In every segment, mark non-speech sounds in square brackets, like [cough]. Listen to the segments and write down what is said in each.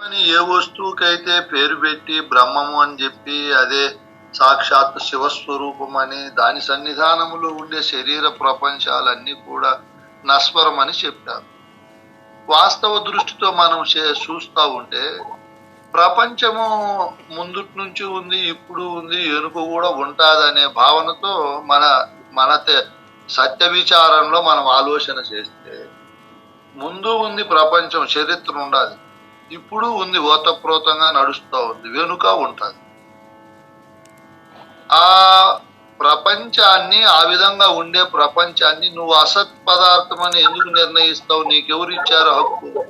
అని ఏ వస్తువుకైతే పేరు పెట్టి బ్రహ్మము అని చెప్పి అదే సాక్షాత్ శివస్వరూపం అని దాని సన్నిధానములో ఉండే శరీర ప్రపంచాలన్నీ కూడా నస్వరం అని చెప్పారు వాస్తవ దృష్టితో మనం చే- చూస్తా ఉంటే ప్రపంచము ముందుటి నుంచి ఉంది ఇప్పుడు ఉంది ఎనుక కూడా ఉంటాదనే భావనతో మన మన సత్య విచారంలో మనం ఆలోచన చేస్తే ముందు ఉంది ప్రపంచం చరిత్ర ఉండాలి. ఇప్పుడు ఉంది ఓతప్రోతంగా నడుస్తూ ఉంది వెనుక ఉంటుంది. ఆ ప్రపంచాన్ని ఆ విధంగా ఉండే ప్రపంచాన్ని నువ్వు అసత్ పదార్థం అని ఎందుకు నిర్ణయిస్తావు? నీకెవరు ఇచ్చారు హక్కు?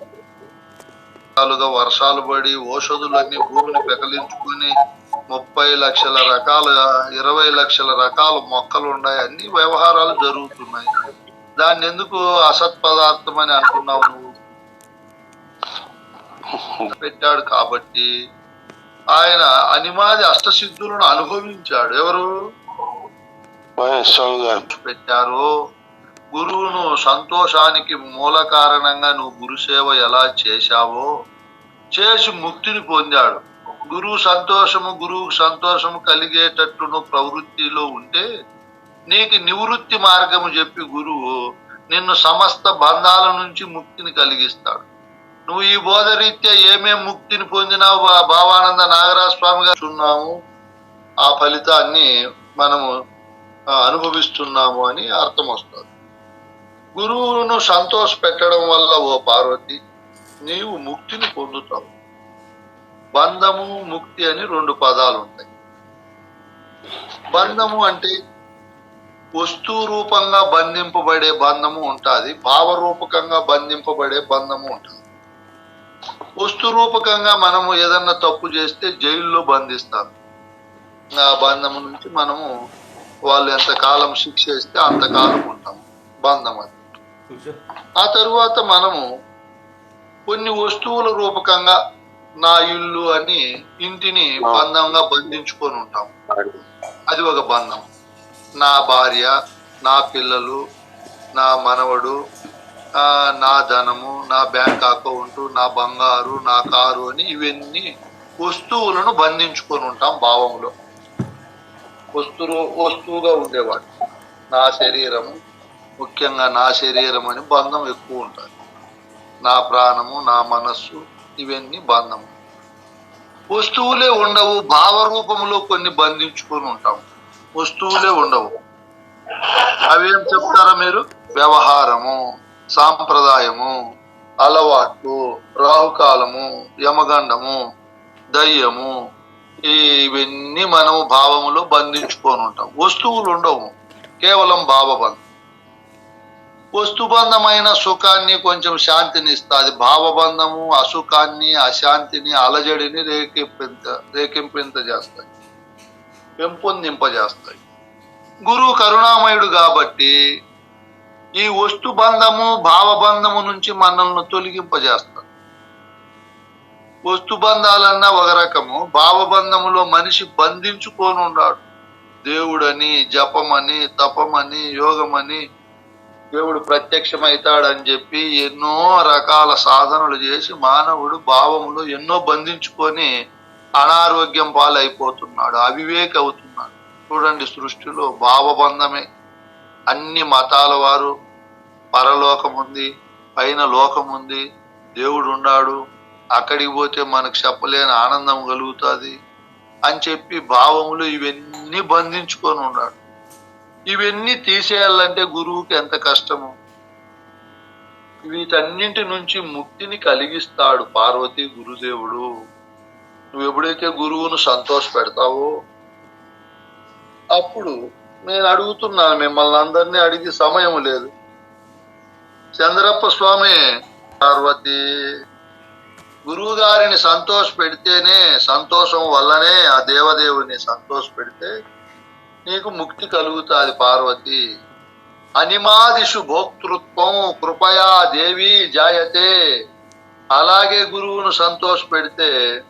వర్షాలు పడి ఓషధులన్నీ భూమిని పెకలించుకుని ముప్పై లక్షల రకాల ఇరవై లక్షల రకాల మొక్కలు ఉన్నాయి. అన్ని వ్యవహారాలు జరుగుతున్నాయి. దాన్ని ఎందుకు అసత్ పదార్థం అని అనుకున్నావు నువ్వు? పెట్టాడు కాబట్టి ఆయన అనిమాది అష్టసిద్ధులను అనుభవించాడు. ఎవరు? పెట్టారో. గురువును సంతోషానికి మూల కారణంగా నువ్వు గురుసేవ ఎలా చేశావో చేసి ముక్తిని పొందాడు. గురువు సంతోషము గురువుకు సంతోషము కలిగేటట్టు నువ్వు ప్రవృత్తిలో ఉంటే నీకు నివృత్తి మార్గము చెప్పి గురువు నిన్ను సమస్త బంధాల నుంచి ముక్తిని కలిగిస్తాడు. నువ్వు ఈ బోధరీత్యా ఏమేం ముక్తిని పొందినావు భావానంద నాగరాజ స్వామి గారు ఉన్నాము ఆ ఫలితాన్ని మనము అనుభవిస్తున్నాము అని అర్థం వస్తుంది. గురువును సంతోష పెట్టడం వల్ల ఓ పార్వతి నీవు ముక్తిని పొందుతావు. బంధము ముక్తి అని రెండు పదాలు ఉంటాయి. బంధము అంటే వస్తు రూపంగా బంధింపబడే బంధము ఉంటుంది భావరూపకంగా బంధింపబడే బంధము ఉంటుంది. వస్తు రూపకంగా మనము ఏదన్నా తప్పు చేస్తే జైల్లో బంధిస్తారు ఆ బంధము నుంచి మనము వాళ్ళు ఎంతకాలం శిక్ష ఇస్తే అంతకాలం ఉంటాం. బంధం అది. ఆ తరువాత మనము కొన్ని వస్తువుల రూపకంగా నా ఇల్లు అని ఇంటిని బంధంగా బంధించుకొని ఉంటాం. అది ఒక బంధం. నా భార్య నా పిల్లలు నా మనవడు నా ధనము నా బ్యాంక్ అకౌంట్ నా బంగారు నా కారు అని ఇవన్నీ వస్తువులను బంధించుకొని ఉంటాం భావంలో. వస్తువు వస్తువుగా ఉండేవాడు. నా శరీరము ముఖ్యంగా నా శరీరం అని బంధం ఎక్కువ ఉంటుంది. నా ప్రాణము నా మనస్సు ఇవన్నీ బంధము వస్తువులే ఉండవు భావ రూపంలో కొన్ని బంధించుకొని ఉంటాం. వస్తువులే ఉండవు. అవేం చెప్తారా మీరు? వ్యవహారము. సాంప్రదాయము అలవాట్లు రాహుకాలము యమగండము దయ్యము ఇవన్నీ మనము భావములో బంధించుకొని ఉంటాం. వస్తువులు ఉండవు. కేవలం భావబంధం. వస్తుబంధమైన సుఖాన్ని కొంచెం శాంతిని ఇస్తుంది భావబంధము అసుఖాన్ని అశాంతిని అలజడిని రేకింపింత రేకెంపింత చేస్తాయి పెంపొందింపజేస్తాయి. గురువు కరుణామయుడు కాబట్టి ఈ వస్తు బంధము భావబంధము నుంచి మనల్ని తొలగింపజేస్తాడు వస్తు బంధాలన్నా ఒక రకము భావబంధములో మనిషి బంధించుకొని ఉన్నాడు. దేవుడని జపమని తపమని యోగమని దేవుడు ప్రత్యక్షమవుతాడని చెప్పి ఎన్నో రకాల సాధనలు చేసి మానవుడు భావములు ఎన్నో బంధించుకొని అనారోగ్యం పాలైపోతున్నాడు అవివేక అవుతున్నాడు చూడండి సృష్టిలో భావబంధమే అన్ని మతాల వారు పరలోకం ఉంది పైన లోకం ఉంది దేవుడు ఉన్నాడు అక్కడికి పోతే మనకు చెప్పలేని ఆనందం కలుగుతుంది అని చెప్పి భావములు ఇవన్నీ బంధించుకొని ఉన్నాడు. ఇవన్నీ తీసేయాలంటే గురువుకి ఎంత కష్టము? వీటన్నింటి నుంచి ముక్తిని కలిగిస్తాడు పార్వతి గురుదేవుడు. నువ్వు ఎప్పుడైతే గురువును సంతోష పెడతావో అప్పుడు నేను అడుగుతున్నాను మిమ్మల్ని అందరినీ అడిగి సమయం లేదు. చంద్రప్ప స్వామి పార్వతి గురువు గారిని సంతోష పెడితేనే సంతోషం వల్లనే ఆ దేవదేవుని సంతోష పెడితే నీకు ముక్తి కలుగుతుంది పార్వతి. అనిమాదిషు భోక్తృత్వం కృపయా దేవి జాయతే. అలాగే గురువును సంతోష పెడితే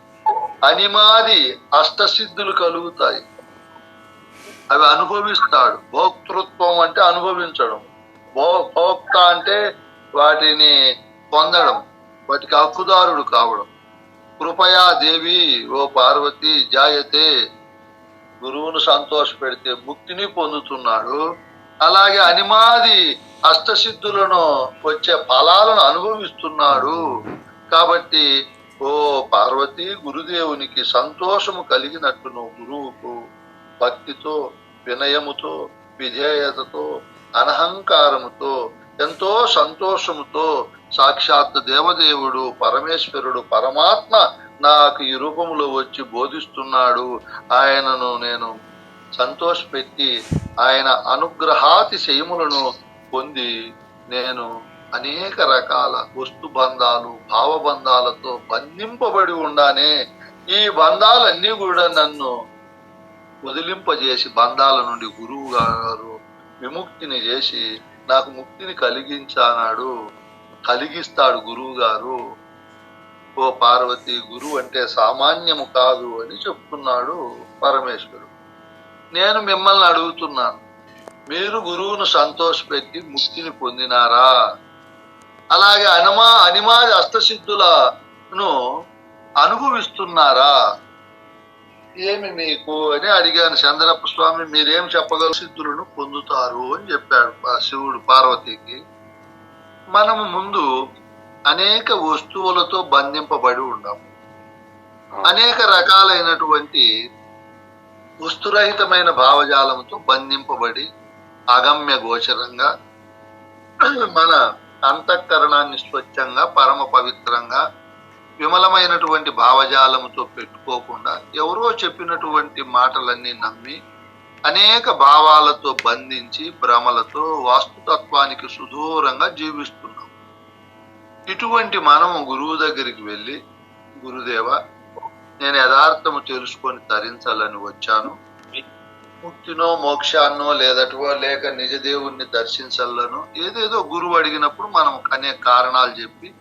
అనిమాది అష్టసిద్ధులు కలుగుతాయి. అవి అనుభవిస్తాడు. భోక్తృత్వం అంటే అనుభవించడం. భో భోక్త అంటే వాటిని పొందడం వాటికి హక్కుదారుడు కావడం. కృపయా దేవి ఓ పార్వతి జాయతే. గురువును సంతోష పెడితే ముక్తిని పొందుతున్నాడు. అలాగే అనిమాది అష్టసిద్ధులను వచ్చే ఫలాలను అనుభవిస్తున్నాడు. కాబట్టి ఓ పార్వతి గురుదేవునికి సంతోషము కలిగినట్టును గురువుకు భక్తితో వినయముతో విధేయతతో అనహంకారముతో ఎంతో సంతోషముతో సాక్షాత్ దేవదేవుడు పరమేశ్వరుడు పరమాత్మ నాకు ఈ రూపంలో వచ్చి బోధిస్తున్నాడు. ఆయనను నేను సంతోషపెట్టి ఆయన అనుగ్రహాతిశయములను పొంది నేను అనేక రకాల వస్తు బంధాలు భావబంధాలతో బంధింపబడి ఉండానే ఈ బంధాలన్నీ కూడా నన్ను వదిలింపజేసి బంధాల నుండి గురువు గారు విముక్తిని చేసి నాకు ముక్తిని కలిగించానాడు కలిగిస్తాడు గురువు గారు. ఓ పార్వతి గురువు అంటే సామాన్యము కాదు అని చెప్తున్నాడు పరమేశ్వరుడు. నేను మిమ్మల్ని అడుగుతున్నాను మీరు గురువును సంతోషపెట్టి ముక్తిని పొందినారా? అలాగే అనుమా అనిమాది అష్టసిద్ధులను అనుభవిస్తున్నారా? ఏమి మీకు అని అడిగాను. చంద్రప్ప స్వామి మీరేం చెప్పగల సిద్ధులను పొందుతారు అని చెప్పాడు శివుడు పార్వతికి. మనము ముందు అనేక వస్తువులతో బంధింపబడి ఉన్నాము అనేక రకాలైనటువంటి వస్తురహితమైన భావజాలంతో బంధింపబడి అగమ్య గోచరంగా మన అంతఃకరణాన్ని స్వచ్ఛంగా పరమ పవిత్రంగా విమలమైనటువంటి భావజాలముతో పెట్టుకోకుండా ఎవరో చెప్పినటువంటి మాటలన్నీ నమ్మి అనేక భావాలతో బంధించి భ్రమలతో వాస్తుతత్వానికి సుదూరంగా జీవిస్తున్నాం. ఇటువంటి మనము గురువు దగ్గరికి వెళ్ళి గురుదేవ నేను యథార్థము తెలుసుకొని తరించాలని వచ్చాను. ముక్తినో మోక్షాన్నో లేదటో లేక నిజ దేవుణ్ణి దర్శించాలను ఏదేదో గురువు అడిగినప్పుడు మనం అనేక కారణాలు చెప్పి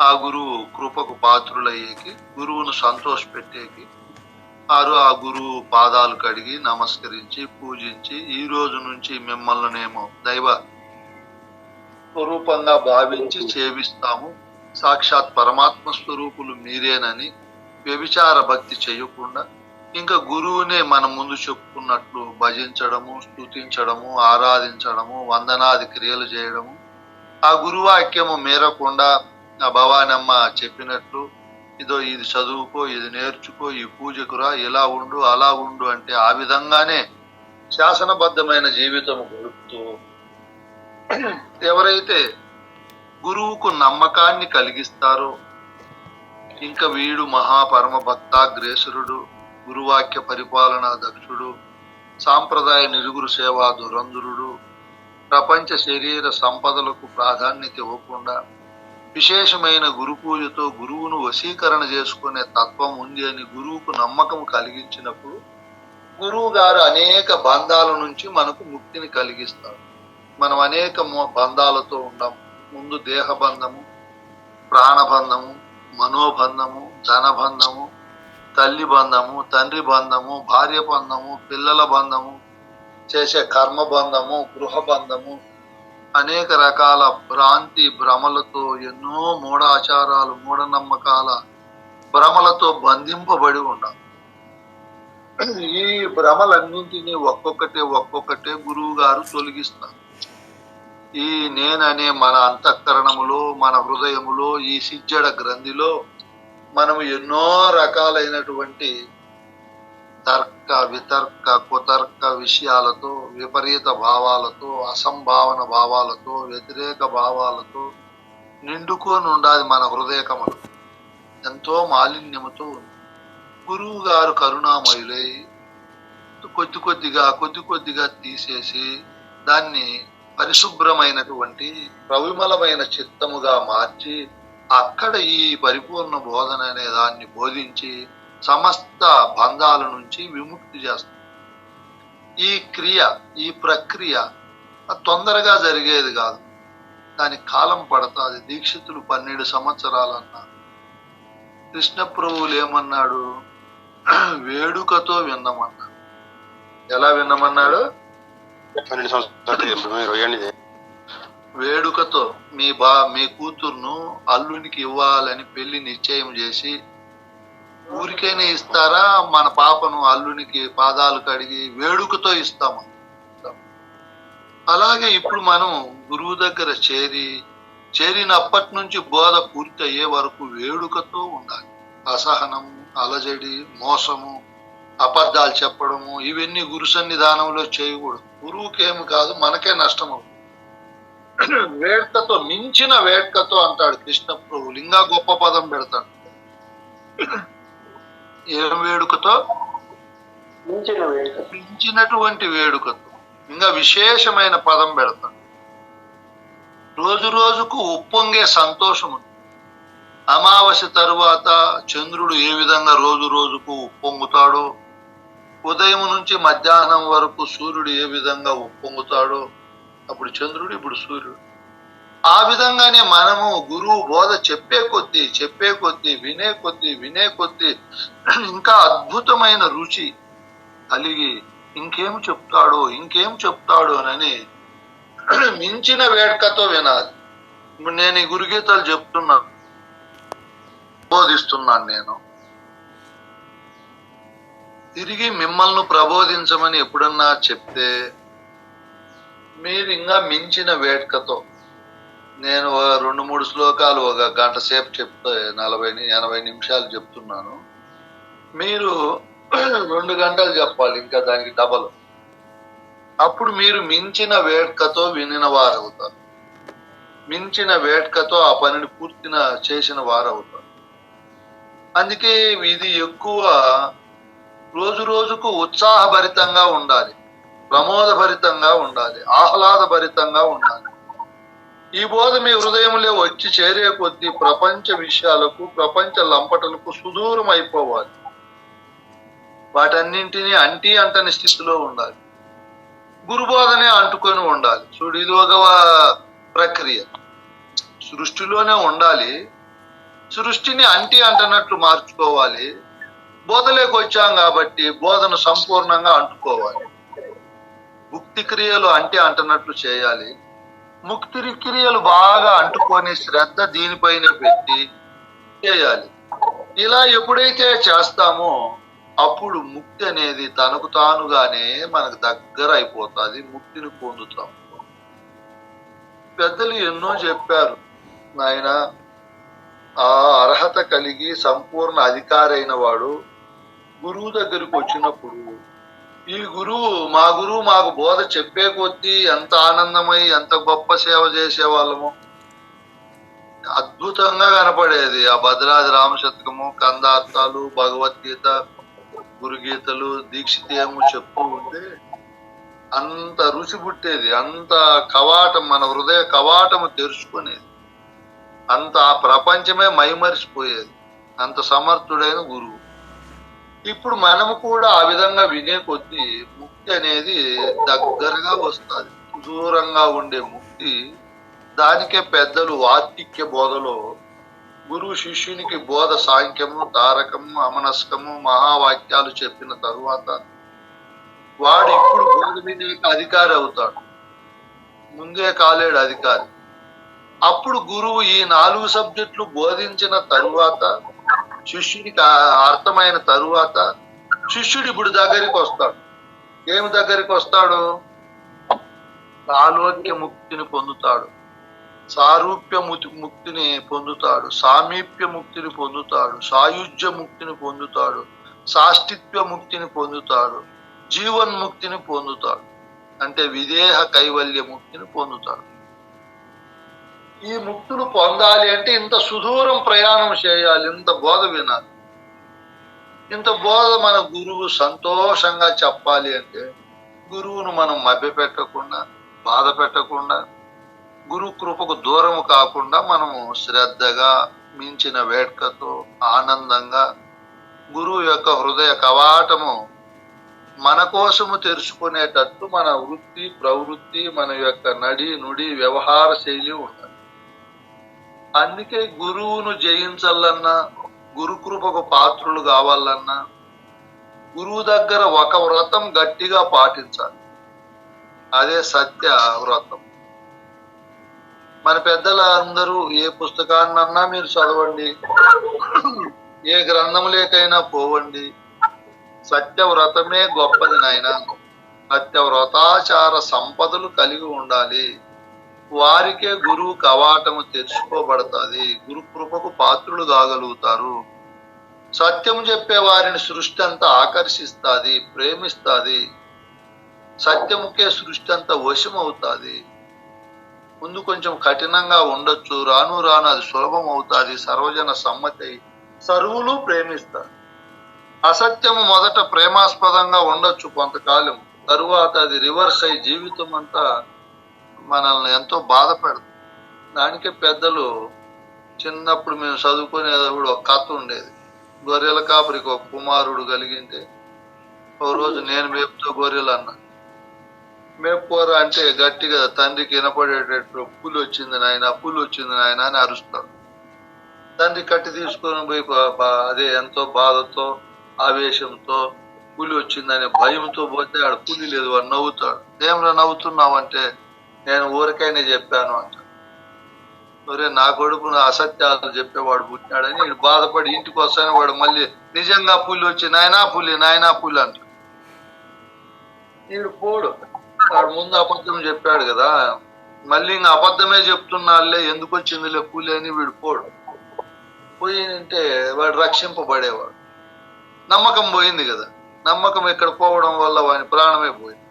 ఆ గురువు కృపకు పాత్రులయ్యేకి గురువును సంతోష పెట్టేకి ఆరు ఆ గురువు పాదాలు కడిగి నమస్కరించి పూజించి ఈ రోజు నుంచి మిమ్మల్ని నేమో దైవ స్వరూపంగా భావించి సేవిస్తాము. సాక్షాత్ పరమాత్మ స్వరూపులు మీరేనని వ్యభిచార భక్తి చేయకుండా ఇంకా గురువునే మన ముందు చెప్పుకున్నట్లు భజించడము స్తుతించడము ఆరాధించడము వందనాది క్రియలు చేయడము ఆ గురువాక్యము మేరకుండా భవానమ్మ చెప్పినట్లు ఇదో ఇది చదువుకో ఇది నేర్చుకో ఈ పూజకురా ఇలా ఉండు అలా ఉండు అంటే ఆ విధంగానే శాసనబద్ధమైన జీవితం గడుపుతూ ఎవరైతే గురువుకు నమ్మకాన్ని కలిగిస్తారో ఇంకా వీడు మహాపరమ భక్తాగ్రేసురుడు గురువాక్య పరిపాలన దక్షుడు సాంప్రదాయ నిరుగురు సేవా దురంధురుడు ప్రపంచ శరీర సంపదలకు ప్రాధాన్యత ఇవ్వకుండా విశేషమైన గురు పూజతో గురువును వశీకరణ చేసుకునే తత్వం ఉంది అని గురువుకు నమ్మకం కలిగించినప్పుడు గురువు గారు అనేక బంధాల నుంచి మనకు ముక్తిని కలిగిస్తారు. మనం అనేక బంధాలతో ఉండం ముందు దేహ బంధము ప్రాణబంధము మనోబంధము ధనబంధము తల్లి బంధము తండ్రి బంధము భార్య బంధము పిల్లల బంధము చేసే కర్మ బంధము గృహ బంధము అనేక రకాల భ్రాంతి భ్రమలతో ఎన్నో మూఢాచారాలు మూఢనమ్మకాల భ్రమలతో బంధింపబడి ఉన్నాం ఈ భ్రమలన్నింటినీ ఒక్కొక్కటే ఒక్కొక్కటే గురువు గారు తొలగిస్తారు ఈ నేననే మన అంతఃకరణములో మన హృదయములో ఈ సిజ్జడ గ్రంథిలో మనము ఎన్నో రకాలైనటువంటి తర్క వితర్క కుతర్క విషయాలతో విపరీత భావాలతో అసంభావన భావాలతో వ్యతిరేక భావాలతో నిండుకొని ఉండాలి మన హృదయకములు. ఎంతో మాలిన్యముతో గురువు గారు కరుణామయులై కొద్ది కొద్దిగా కొద్ది కొద్దిగా తీసేసి దాన్ని పరిశుభ్రమైనటువంటి ప్రవిమలమైన చిత్తముగా మార్చి అక్కడ ఈ పరిపూర్ణ బోధన అనే దాన్ని బోధించి సమస్త బంధాల నుంచి విముక్తి చేస్తుంది. ఈ క్రియ ఈ ప్రక్రియ తొందరగా జరిగేది కాదు. దానికి కాలం పడుతుంది. దీక్షితులు పన్నెండు సంవత్సరాలు అన్నారు కృష్ణ ప్రభువులు ఏమన్నాడు? వేడుకతో విన్నమన్నాడు. ఎలా విన్నమన్నాడు? వేడుకతో మీ బా మీ కూతుర్ను అల్లునికి ఇవ్వాలని పెళ్ళి నిశ్చయం చేసి ఊరికైనా ఇస్తారా? మన పాపను అల్లునికి పాదాలు కడిగి వేడుకతో ఇస్తాము. అలాగే ఇప్పుడు మనం గురువు దగ్గర చేరి చేరినప్పటి నుంచి బోధ పూర్తి అయ్యే వరకు వేడుకతో ఉండాలి. అసహనము అలజడి మోసము అబద్ధాలు చెప్పడము ఇవన్నీ గురు సన్నిధానంలో చేయకూడదు. గురువుకేమి కాదు మనకే నష్టం అవుతుంది [clears throat] వేడుకతో మించిన వేడుకతో అంటాడు కృష్ణ ప్రభువులు ఇంకా గొప్ప పదం పెడతాడు. ఏం వేడుకతో? మించినటువంటి వేడుకతో ఇంకా విశేషమైన పదం పెడతాడు రోజు రోజుకు ఉప్పొంగే సంతోషం ఉంది. అమావాస్య తరువాత చంద్రుడు ఏ విధంగా రోజు రోజుకు ఉప్పొంగుతాడో ఉదయం నుంచి మధ్యాహ్నం వరకు సూర్యుడు ఏ విధంగా ఉప్పొంగుతాడో అప్పుడు చంద్రుడు ఇప్పుడు సూర్యుడు. ఆ విధంగానే మనము గురువు బోధ చెప్పే కొద్దీ చెప్పే కొద్దీ వినే కొద్దీ వినే కొద్దీ ఇంకా అద్భుతమైన రుచి కలిగి ఇంకేం చెప్తాడో ఇంకేం చెప్తాడో అని మించిన వేడుకతో వినాలి. ఇప్పుడు నేను ఈ గురుగీతలు చెప్తున్నాను బోధిస్తున్నాను నేను. తిరిగి మిమ్మల్ని ప్రబోధించమని ఎప్పుడన్నా చెప్తే మీరు ఇంకా మించిన వేడుకతో నేను ఒక రెండు మూడు శ్లోకాలు ఒక గంట సేపు చెప్తే నలభై ఎనభై నిమిషాలు చెప్తున్నాను. మీరు [clears throat] రెండు గంటలు చెప్పాలి ఇంకా దానికి డబల్. అప్పుడు మీరు మించిన వేడుకతో వినిన వారవుతారు. మించిన వేడుకతో ఆ పనిని పూర్తిన చేసిన వారవుతారు. అందుకే ఇది ఎక్కువ రోజు రోజుకు ఉత్సాహభరితంగా ఉండాలి ప్రమోదభరితంగా ఉండాలి ఆహ్లాదభరితంగా ఉండాలి. ఈ బోధ మీ హృదయంలో వచ్చి చేరే కొద్దీ ప్రపంచ విషయాలకు ప్రపంచ లంపటలకు సుదూరం అయిపోవాలి వాటన్నింటినీ అంటి అంటని స్థితిలో ఉండాలి. గురుబోధనే అంటుకొని ఉండాలి. చూడు ఇది ఒక ప్రక్రియ. సృష్టిలోనే ఉండాలి. సృష్టిని అంటి అంటనట్లు మార్చుకోవాలి. బోధలోకి వచ్చాం కాబట్టి బోధన సంపూర్ణంగా అంటుకోవాలి. భుక్తి క్రియలు అంటి అంటనట్లు చేయాలి. ముక్తి క్రియలు బాగా అంటుకొని శ్రద్ధ దీనిపైన పెట్టి చేయాలి. ఇలా ఎప్పుడైతే చేస్తామో అప్పుడు ముక్తి అనేది తనకు తానుగానే మనకు దగ్గర అయిపోతుంది ముక్తిని పొందుతాం. పెద్దలు ఎన్నో చెప్పారు నాయన ఆ అర్హత కలిగి సంపూర్ణ అధికారైన వాడు గురువు దగ్గరికి వచ్చినప్పుడు ఈ గురువు మా గురువు మాకు బోధ చెప్పే కొద్దీ ఎంత ఆనందమై ఎంత గొప్ప సేవ చేసే వాళ్ళము అద్భుతంగా కనపడేది ఆ భద్రాది రామశతకము కందార్థాలు భగవద్గీత గురుగీతలు దీక్షితేము చెప్తూ ఉంటే అంత రుచి పుట్టేది అంత కవాటం మన హృదయ కవాటము తెరుచుకునేది. అంత ఆ ప్రపంచమే మైమరిచిపోయేది. అంత సమర్థుడైన గురువు. ఇప్పుడు మనము కూడా ఆ విధంగా వినే కొద్దీ ముక్తి అనేది దగ్గరగా వస్తుంది. దూరంగా ఉండే ముక్తి దానికే పెద్దలు వార్తిక్య బోధలో గురువు శిష్యునికి బోధ సాంఖ్యము తారకము అమనస్కము మహావాక్యాలు చెప్పిన తరువాత వాడు ఇప్పుడు బోధ వినే అధికారి అవుతాడు. ముందే కాలేడు అధికారి. అప్పుడు గురువు ఈ నాలుగు సబ్జెక్టులు బోధించిన తరువాత శిష్యుడికి అర్థమైన తరువాత శిష్యుడు ఇప్పుడు దగ్గరికి వస్తాడు. ఏమి దగ్గరికి వస్తాడు? ఆలోక్య ముక్తిని పొందుతాడు. సారూప్య ముక్తిని పొందుతాడు. సామీప్య ముక్తిని పొందుతాడు. సాయుజ్య ముక్తిని పొందుతాడు. సాష్టిత్వ ముక్తిని పొందుతాడు. జీవన్ముక్తిని పొందుతాడు. అంటే విదేహ కైవల్య ముక్తిని పొందుతాడు. ఈ ముక్తులు పొందాలి అంటే ఇంత సుదూరం ప్రయాణం చేయాలి ఇంత బోధ వినాలి. ఇంత బోధ మన గురువు సంతోషంగా చెప్పాలి అంటే గురువును మనం మభ్య పెట్టకుండా బాధ పెట్టకుండా గురు కృపకు దూరము కాకుండా మనము శ్రద్ధగా మించిన వేడుకతో ఆనందంగా గురువు యొక్క హృదయ కవాటము మన కోసము తెరుచుకునేటట్టు మన వృత్తి ప్రవృత్తి మన యొక్క నడి నుడి వ్యవహార శైలి ఉండాలి. అందుకే గురువును జయించాలన్నా గురుకృపకు పాత్రులు కావాలన్నా గురువు దగ్గర ఒక వ్రతం గట్టిగా పాటించాలి. అదే సత్య వ్రతం. మన పెద్దలందరూ ఏ పుస్తకాన్నన్నా మీరు చదవండి ఏ గ్రంథములేకైనా పోవండి. సత్యవ్రతమే గొప్పది నాయన. సత్యవ్రతాచార సంపదలు కలిగి ఉండాలి. వారికే గురువు కవాటము తెరుచుకోబడతాది గురు కృపకు పాత్రులు కాగలుగుతారు. సత్యం చెప్పే వారిని సృష్టి అంతా ఆకర్షిస్తాది ప్రేమిస్తాది. సత్యముకే సృష్టి అంతా వశమవుతుంది. ముందు కొంచెం కఠినంగా ఉండొచ్చు. రాను రాను అది సులభం అవుతుంది సర్వజన సమ్మతి సర్వులు ప్రేమిస్తారు. అసత్యము మొదట ప్రేమాస్పదంగా ఉండొచ్చు కొంతకాలం తరువాత అది రివర్స్ అయి జీవితం అంతా మనల్ని ఎంతో బాధ పెడుతుంది దానికే పెద్దలు చిన్నప్పుడు మేము చదువుకునేటప్పుడు ఒక కథ ఉండేది. గొర్రెల కాపరికి ఒక కుమారుడు కలిగింది ఓ రోజు నేను మేపుతో గొర్రెలు అన్నా. మేపుకోరా అంటే గట్టిగా తండ్రికి వినపడేటట్టు పులి వచ్చింది నాయన పులి వచ్చింది నాయన అని అరుస్తాడు. తండ్రి కట్టి తీసుకొని పోయి అదే ఎంతో బాధతో ఆవేశంతో పులి వచ్చిందనే భయంతో పోతే ఆడ పులి లేదు వాడు నవ్వుతాడు. ఏమరా నవ్వుతున్నావంటే నేను ఊరికైనా చెప్పాను అంట. ఒరే నా కొడుకుని అసత్యాలు చెప్పేవాడు పుట్టినాడని వీడు బాధపడి ఇంటికి వస్తానే వాడు మళ్ళీ నిజంగా పులి వచ్చి నాయనా పులి నాయనా పులి అంట. వీడు పోడు. వాడు ముందు అబద్ధం చెప్పాడు కదా. మళ్ళీ ఇంకా అబద్ధమే చెప్తున్నాళ్ళే ఎందుకు వచ్చిందిలే పులి అని వీడు పోడు. పోయింటే వాడు రక్షింపబడేవాడు. నమ్మకం పోయింది కదా. నమ్మకం ఇక్కడ పోవడం వల్ల వాని ప్రాణమే పోయింది.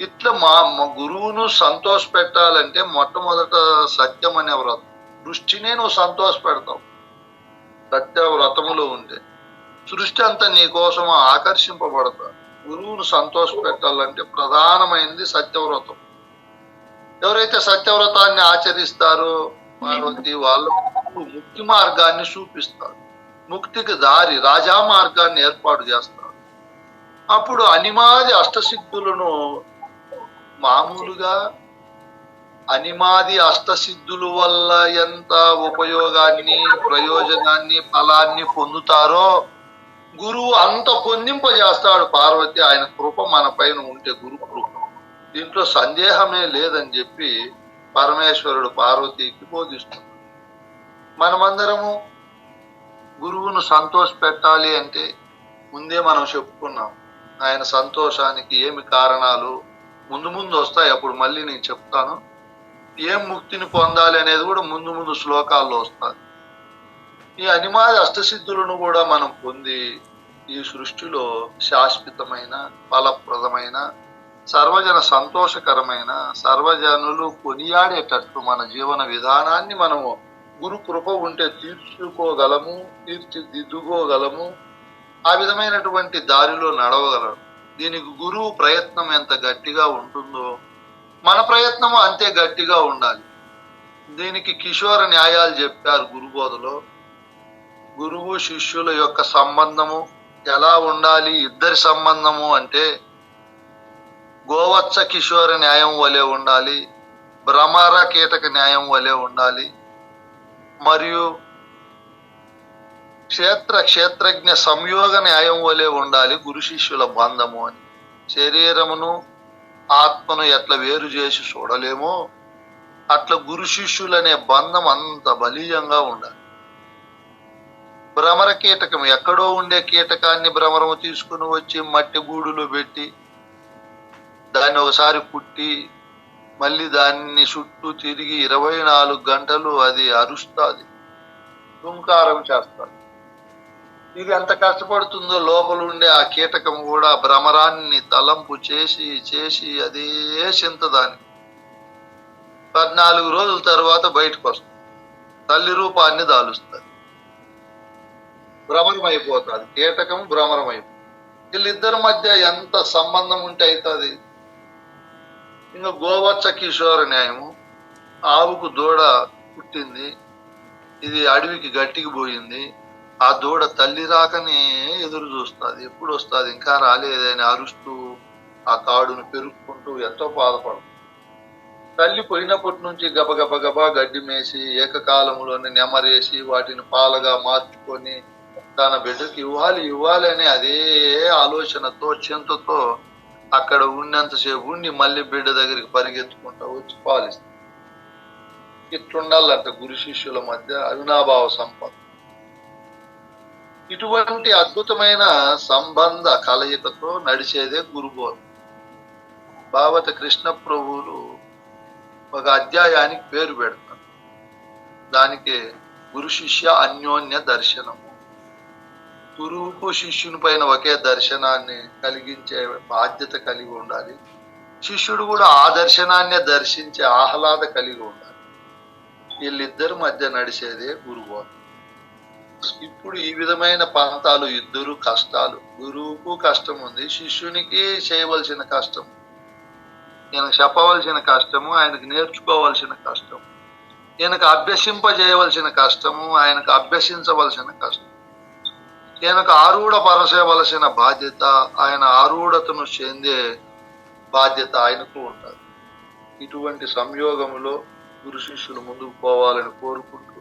ఇట్లా మా గురువును సంతోష పెట్టాలంటే మొట్టమొదట సత్యం అనే వ్రతం. దృష్టినే నువ్వు సంతోష పెడతావు. సత్య వ్రతములో ఉంటే. సృష్టి అంతా నీకోసం ఆకర్షింపబడతా. గురువును సంతోష పెట్టాలంటే ప్రధానమైనది సత్యవ్రతం ఎవరైతే సత్యవ్రతాన్ని ఆచరిస్తారో పార్వతి వాళ్ళు ముక్తి మార్గాన్ని చూపిస్తారు. ముక్తికి దారి రాజా మార్గాన్ని ఏర్పాటు చేస్తారు. అప్పుడు అనిమాది అష్టసిద్ధులను మామూలుగా అనిమాది అష్టసిద్ధుల వల్ల ఎంత ఉపయోగాన్ని ప్రయోజనాన్ని ఫలాన్ని పొందుతారో గురువు అంత పొందింపజేస్తాడు పార్వతి. ఆయన కృప మన పైన ఉంటే గురు కృప. దీంట్లో సందేహమే లేదని చెప్పి పరమేశ్వరుడు పార్వతికి బోధిస్తున్నాడు. మనమందరము గురువును సంతోష పెట్టాలి అంటే ముందే మనం చెప్పుకున్నాం ఆయన సంతోషానికి ఏమి కారణాలు ముందు ముందు వస్తాయి. అప్పుడు మళ్ళీ నేను చెప్తాను. ఏం ముక్తిని పొందాలి అనేది కూడా ముందు ముందు శ్లోకాల్లో వస్తుంది. ఈ అనిమాది అష్టసిద్ధులను కూడా మనం పొంది ఈ సృష్టిలో శాశ్వతమైన ఫలప్రదమైన సర్వజన సంతోషకరమైన సర్వజనులు కొనియాడేటట్లు మన జీవన విధానాన్ని మనము గురు కృప ఉంటే తీర్చుకోగలము తీర్చిదిద్దుకోగలము ఆ విధమైనటువంటి దారిలో నడవగలము. దీనికి గురువు ప్రయత్నం ఎంత గట్టిగా ఉంటుందో మన ప్రయత్నము అంతే గట్టిగా ఉండాలి. దీనికి కిషోర న్యాయాలు చెప్పారు గురుబోధలో. గురువు శిష్యుల యొక్క సంబంధము ఎలా ఉండాలి ఇద్దరి సంబంధము అంటే గోవత్స కిషోర న్యాయం వలె ఉండాలి భ్రమర కీటక న్యాయం వలె ఉండాలి మరియు క్షేత్ర క్షేత్రజ్ఞ సంయోగ న్యాయం వలె ఉండాలి గురు శిష్యుల బంధము అని. శరీరమును ఆత్మను ఎట్లా వేరు చేసి చూడలేమో అట్లా గురు శిష్యులనే బంధం అంత బలీయంగా ఉండాలి. భ్రమర కీటకం ఎక్కడో ఉండే కీటకాన్ని భ్రమరము తీసుకుని వచ్చి మట్టి గూడులో పెట్టి దాన్ని ఒకసారి పుట్టి మళ్ళీ దాన్ని చుట్టూ తిరిగి ఇరవై నాలుగు గంటలు అది అరుస్తుంది. హుంకారం చేస్తుంది. ఇది ఎంత కష్టపడుతుందో లోపల ఉండే ఆ కీటకం కూడా భ్రమరాన్ని తలంపు చేసి చేసి అదే చింతదాన్ని పద్నాలుగు రోజుల తర్వాత బయటకు వస్తుంది. తల్లి రూపాన్ని దాలుస్తుంది. భ్రమరం అయిపోతుంది కీటకం భ్రమరం అయిపోతుంది వీళ్ళిద్దరి మధ్య ఎంత సంబంధం ఉంటే అవుతుంది ఇంకా గోవచ్చ కిషోర న్యాయము. ఆవుకు దూడ పుట్టింది. ఇది అడవికి గట్టికి పోయింది. ఆ దూడ తల్లి రాకనే ఎదురు చూస్తుంది. ఎప్పుడు వస్తుంది? ఇంకా రాలేదని అరుస్తూ ఆ తాడును పెరుక్కుంటూ ఎంతో బాధపడుతుంది తల్లి పోయినప్పటి నుంచి గబగబ గబా గడ్డి మేసి ఏకకాలంలోనే నెమరేసి వాటిని పాలగా మార్చుకొని తన బిడ్డకి ఇవ్వాలి ఇవ్వాలి అనే అదే ఆలోచనతో చింతతో అక్కడ ఉన్నంతసేపు ఉండి మళ్ళీ బిడ్డ దగ్గరికి పరిగెత్తుకుంటా వచ్చి పాలిస్తుంది ఇట్లుండాలంట గురు శిష్యుల మధ్య అవినాభావ సంపద. ఇటువంటి అద్భుతమైన సంబంధ కలయికతో నడిచేదే గురుబోధ. భావత కృష్ణ ప్రభువులు ఒక అధ్యాయానికి పేరు పెడతారు. దానికి గురు శిష్య అన్యోన్య దర్శనము. గురువుకు శిష్యుని పైన ఒకే దర్శనాన్ని కలిగించే బాధ్యత కలిగి ఉండాలి. శిష్యుడు కూడా ఆ దర్శనాన్ని దర్శించే ఆహ్లాద కలిగి ఉండాలి. వీళ్ళిద్దరి మధ్య నడిచేదే గురుబోధ. ఇప్పుడు ఈ విధమైన పంతాలు ఇద్దరు కష్టాలు. గురువుకు కష్టం ఉంది శిష్యునికి చేయవలసిన కష్టం. ఈయనకు చెప్పవలసిన కష్టము ఆయనకు నేర్చుకోవలసిన కష్టం. ఈయనకు అభ్యసింపజేయవలసిన కష్టము ఆయనకు అభ్యసించవలసిన కష్టం. ఈయనకు ఆరూఢ పరచవలసిన బాధ్యత ఆయన ఆరూఢతను చెందే బాధ్యత ఆయనకు ఉంటుంది ఇటువంటి సంయోగములో గురు శిష్యులు ముందుకు పోవాలని కోరుకుంటూ